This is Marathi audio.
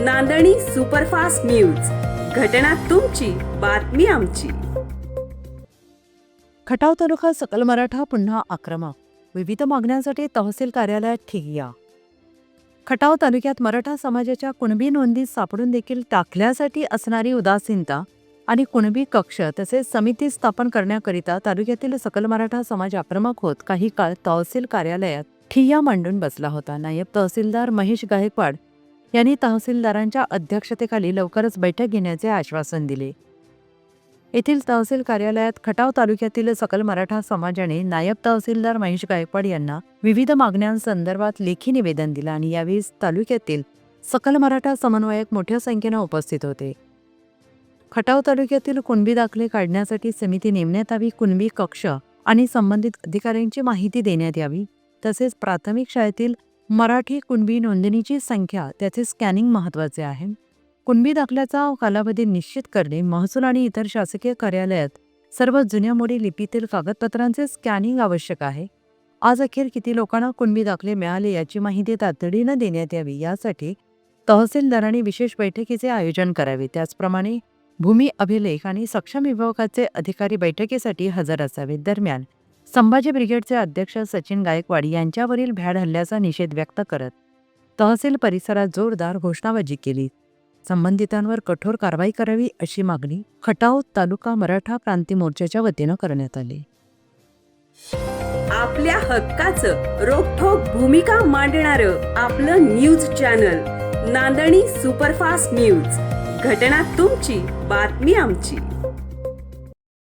नांदणी सुपरफास्ट न्यूज. घटना तुमची बातमी आमची. खटाव तालुका सकल मराठा पुन्हा आक्रमक. विविध मागण्यांसाठी तहसील कार्यालयात ठिय्या खटाव तालुक्यात मराठा समाजाच्या कुणबी नोंदी सापडून देखील टाकल्यासाठी असणारी उदासीनता आणि कुणबी कक्ष तसेच समिती स्थापन करण्याकरिता तालुक्यातील सकल मराठा समाज आक्रमक होत काही काळ तहसील कार्यालयात ठिय्या मांडून बसला होता. नायब तहसीलदार महेश गायकवाड यांनी तहसीलदारांच्या अध्यक्षतेखाली लवकरच बैठक घेण्याचे आश्वासन दिले. येथील तहसील कार्यालयात खटाव तालुक्यातील सकल मराठा समाजाने नायब तहसीलदार महेश गायकवाड यांना विविध मागण्यांसंदर्भात लेखी निवेदन दिलं आणि यावेळी तालुक्यातील सकल मराठा समन्वयक मोठ्या संख्येनं उपस्थित होते. खटाव तालुक्यातील कुणबी दाखले काढण्यासाठी समिती नेमण्यात यावी कुणबी कक्ष आणि संबंधित अधिकाऱ्यांची माहिती देण्यात यावी तसेच प्राथमिक शाळेतील मराठी कुणबी नोंदणीची संख्या त्याचे स्कॅनिंग महत्त्वाचे आहे. कुणबी दाखल्याचा कालावधी निश्चित करणे महसूल आणि इतर शासकीय कार्यालयात सर्व जुन्या मोडी लिपीतील कागदपत्रांचे स्कॅनिंग आवश्यक आहे. आज अखेर किती लोकांना कुणबी दाखले मिळाले याची माहिती तातडीनं देण्यात यावी यासाठी तहसीलदारांनी विशेष बैठकीचे आयोजन करावे. त्याचप्रमाणे भूमी अभिलेख आणि सक्षम विभागाचे अधिकारी बैठकीसाठी हजर असावेत. दरम्यान संभाजी ब्रिगेडचे अध्यक्ष सचिन गायकवाड यांच्यावरील भ्याड हल्ल्याचा निषेध व्यक्त करत तहसील परिसरात जोरदार घोषणाबाजी केली. संबंधितांवर कठोर कारवाई करावी अशी मागणी खटाव तालुका मराठा क्रांती मोर्चाच्या वतीनं करण्यात आली. आपल्या हक्काचं रोखोक भूमिका मांडणारं आपलं न्यूज चॅनल नांदणी सुपरफास्ट न्यूज. घटना तुमची बातमी आमची.